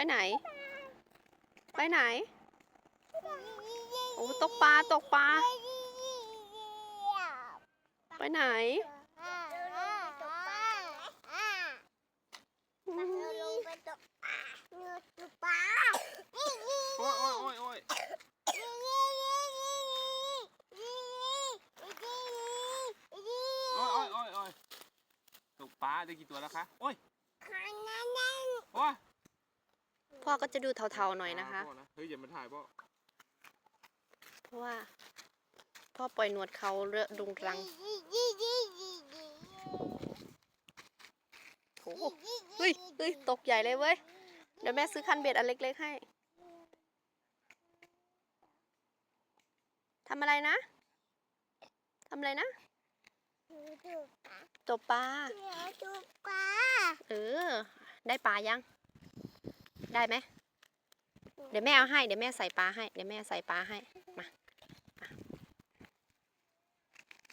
ไปไหน ไปไหน โอ้ตกปลาตกปลา ไปไหนโอ้ยโอ้ยโอ้ยโอ้ยโอ้ยโอ้ยโอ้ยตกปลาได้กี่ตัวแล้วคะ โอ้ย พ่อก็จะดูเทาๆหน่อยนะคะ พ่เฮ้ยอย่ามาถ่ายพ่อเพราะว่า พ่อปล่อยหนวดเขาเรอะดุงรังโอ้โหเฮ้ยเฮ้ยตกใหญ่เลยเว้ย เดี๋ยวแม่ซื้อคันเบ็ดอันเล็กๆให้ทำอะไรนะทำอะไรนะตบปลาเออ ได้ปลายัง ได้ไหม เดี๋ยวแม่เอาให้ เดี๋ยวแม่ใส่ปลาให้ เดี๋ยวแม่ใส่ปลาให้ มา